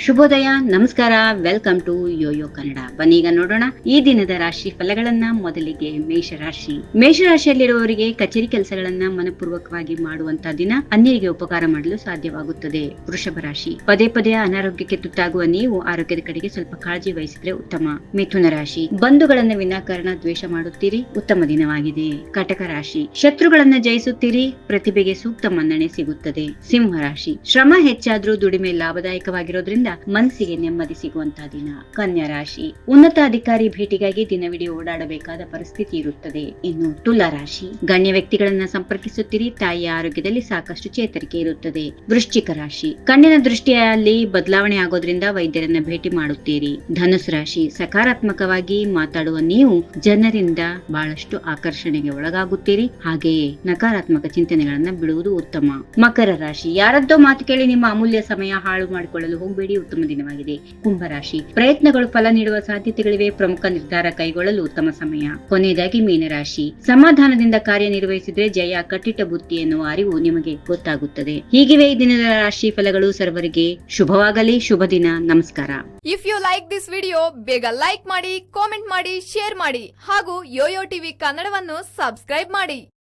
ಶುಭೋದಯ, ನಮಸ್ಕಾರ welcome to Yoyo Kannada ಬನ್ನೀಗ ನೋಡೋಣ ಈ ದಿನದ ರಾಶಿ ಫಲಗಳನ್ನ ಮೊದಲಿಗೆ ಮೇಷರಾಶಿ. ಮೇಷರಾಶಿಯಲ್ಲಿರುವವರಿಗೆ ಕಚೇರಿ ಕೆಲಸಗಳನ್ನ ಮನಪೂರ್ವಕವಾಗಿ ಮಾಡುವಂತಹ ದಿನ ಅನ್ಯರಿಗೆ ಉಪಕಾರ ಮಾಡಲು ಸಾಧ್ಯವಾಗುತ್ತದೆ. ವೃಷಭ ರಾಶಿ. ಪದೇ ಪದೇ ಅನಾರೋಗ್ಯಕ್ಕೆ ತುತ್ತಾಗುವ ನೀವು ಆರೋಗ್ಯದ ಕಡೆಗೆ ಸ್ವಲ್ಪ ಕಾಳಜಿ ವಹಿಸಿದ್ರೆ ಉತ್ತಮ. ಮಿಥುನ ರಾಶಿ. ಬಂಧುಗಳನ್ನ ವಿನಾಕಾರಣ ದ್ವೇಷ ಮಾಡುತ್ತೀರಿ, ಉತ್ತಮ ದಿನವಾಗಿದೆ. ಕಟಕ ರಾಶಿ. ಶತ್ರುಗಳನ್ನ ಜಯಿಸುತ್ತೀರಿ, ಪ್ರತಿಭೆಗೆ ಸೂಕ್ತ ಮನ್ನಣೆ ಸಿಗುತ್ತದೆ. ಸಿಂಹ ರಾಶಿ. ಶ್ರಮ ಹೆಚ್ಚಾದ್ರೂ ದುಡಿಮೆ ಲಾಭದಾಯಕವಾಗಿರೋದ್ರಿಂದ ಮನಸ್ಸಿಗೆ ನೆಮ್ಮದಿ ಸಿಗುವಂತಹ ದಿನ. ಕನ್ಯಾ ರಾಶಿ. ಉನ್ನತ ಅಧಿಕಾರಿ ಭೇಟಿಗಾಗಿ ದಿನವಿಡೀ ಓಡಾಡಬೇಕಾದ ಪರಿಸ್ಥಿತಿ ಇರುತ್ತದೆ. ಇನ್ನು ತುಲಾ ರಾಶಿ. ಗಣ್ಯ ವ್ಯಕ್ತಿಗಳನ್ನ ಸಂಪರ್ಕಿಸುತ್ತೀರಿ, ತಾಯಿಯ ಆರೋಗ್ಯದಲ್ಲಿ ಸಾಕಷ್ಟು ಚೇತರಿಕೆ ಇರುತ್ತದೆ. ವೃಶ್ಚಿಕ ರಾಶಿ. ಕಣ್ಣಿನ ದೃಷ್ಟಿಯಲ್ಲಿ ಬದಲಾವಣೆ ಆಗೋದ್ರಿಂದ ವೈದ್ಯರನ್ನ ಭೇಟಿ ಮಾಡುತ್ತೀರಿ. ಧನುಸ್ ರಾಶಿ. ಸಕಾರಾತ್ಮಕವಾಗಿ ಮಾತಾಡುವ ನೀವು ಜನರಿಂದ ಬಹಳಷ್ಟು ಆಕರ್ಷಣೆಗೆ ಒಳಗಾಗುತ್ತೀರಿ. ಹಾಗೆಯೇ ನಕಾರಾತ್ಮಕ ಚಿಂತನೆಗಳನ್ನ ಬಿಡುವುದು ಉತ್ತಮ. ಮಕರ ರಾಶಿ. ಯಾರದ್ದೋ ಮಾತು ಕೇಳಿ ನಿಮ್ಮ ಅಮೂಲ್ಯ ಸಮಯ ಹಾಳು ಮಾಡಿಕೊಳ್ಳಲು ಹೋಗಬೇಡಿ. ಉತ್ತಮ ದಿನವಾಗಿದೆ. ಕುಂಭರಾಶಿ. ಪ್ರಯತ್ನಗಳು ಫಲ ನೀಡುವ ಸಾಧ್ಯತೆಗಳಿವೆ. ಪ್ರಮುಖ ನಿರ್ಧಾರ ಕೈಗೊಳ್ಳಲು ಉತ್ತಮ ಸಮಯ. ಕೊನೆಯದಾಗಿ ಮೀನರಾಶಿ. ಸಮಾಧಾನದಿಂದ ಕಾರ್ಯನಿರ್ವಹಿಸಿದ್ರೆ ಜಯ, ಕಟ್ಟಿಟ್ಟ ಬುತ್ತಿ ಎನ್ನುವ ಅರಿವು ನಿಮಗೆ ಗೊತ್ತಾಗುತ್ತದೆ. ಹೀಗಿವೆ ಈ ದಿನದ ರಾಶಿ ಫಲಗಳು ಸರ್ವರಿಗೆ ಶುಭವಾಗಲಿ. ಶುಭ ದಿನ. ನಮಸ್ಕಾರ. If you like this video ಬೇಗ ಲೈಕ್ ಮಾಡಿ ಕಾಮೆಂಟ್ ಮಾಡಿ ಶೇರ್ ಮಾಡಿ ಹಾಗೂ ಯೋಯೋ ಟಿವಿ ಕನ್ನಡವನ್ನು ಸಬ್ಸ್ಕ್ರೈಬ್ ಮಾಡಿ.